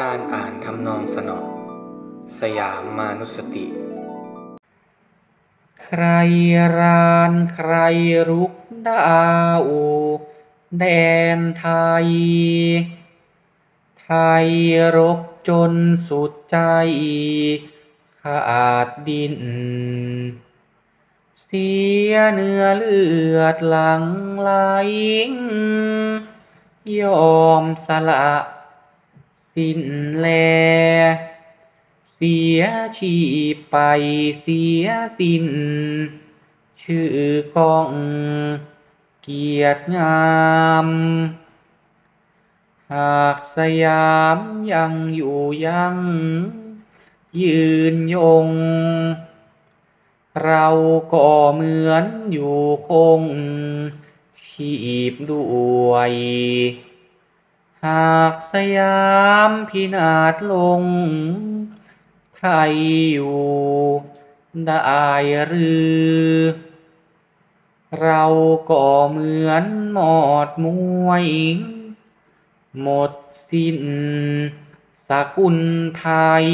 การอ่านทำนองสนอ สยามมานุสติ ใครรานใครรุกดาวแดนไทย ไทยรบจนสุดใจ ขาดดิน เสียเนื้อเลือดหลังไหลยอมสละ สิ้นแล เสียชีพไปเสียสิ้น ชื่อกอง เกียรติงาม หากสยามยังอยู่ยัง ยืนยง เราก็เหมือนอยู่คงชีพด้วย หากสยามพินาศลงไทยอยู่ได้หรือ เราก็เหมือนหมอดมวย หมดสิ้นสกุลไทย